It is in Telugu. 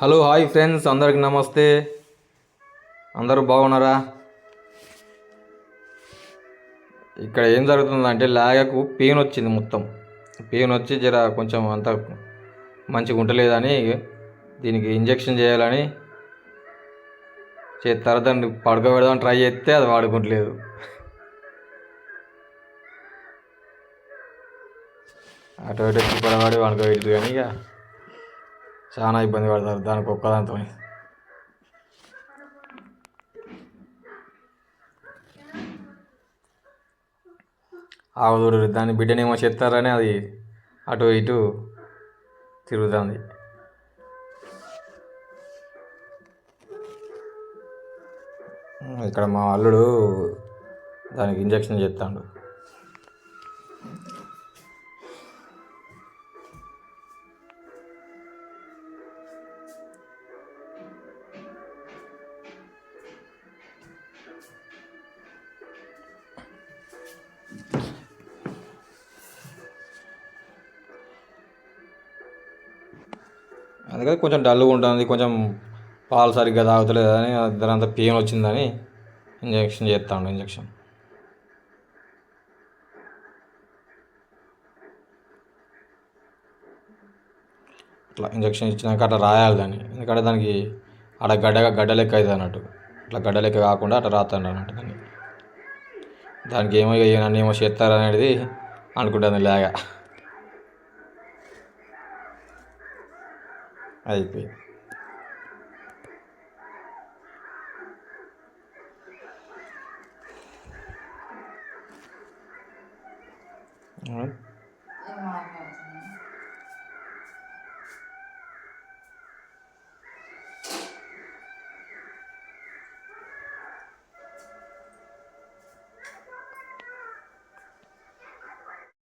హలో హాయ్ ఫ్రెండ్స్ అందరికి నమస్తే. అందరూ బాగున్నారా? ఇక్కడ ఏం జరుగుతుందంటే లాగకు పెయిన్ వచ్చింది మొత్తం. పెయిన్ వచ్చి జర కొంచెం అంత మంచిగా ఉండలేదని దీనికి ఇంజెక్షన్ చేయాలని చేస్తారు దాన్ని పడుకోబెడదాం ట్రై చేస్తే అది వాడుకుంటలేదు. అటు ఇటు పడవాడి వాడుకోబెట్టు కానీ ఇక చాలా ఇబ్బంది పడతారు. దానికి ఒక్కదాంతో ఆవుదూరు దాని బిడ్డనేమో చెప్తారని అది అటు ఇటు తిరుగుతుంది. ఇక్కడ మా అల్లుడు దానికి ఇంజక్షన్ చేస్తాడు. అందుకని కొంచెం డల్గా ఉంటుంది కొంచెం పాలు సరిగ్గా తాగుతలేదని అంత పెయిన్ వచ్చిందని ఇంజక్షన్ చేస్తాను ఇంజక్షన్. అట్లా ఇంజక్షన్ ఇచ్చినాక అట్లా రాయాలి దాన్ని ఎందుకంటే దానికి అక్కడ గడ్డ గడ్డ లెక్క అవుతుంది అన్నట్టు. అట్లా గడ్డ లెక్క కాకుండా అట్లా రాతాడు అన్నట్టు దాన్ని. దానికి ఏమో ఇక నన్ను ఏమో చేస్తారనేది అనుకుంటుంది లేగా అయిపోయింది All.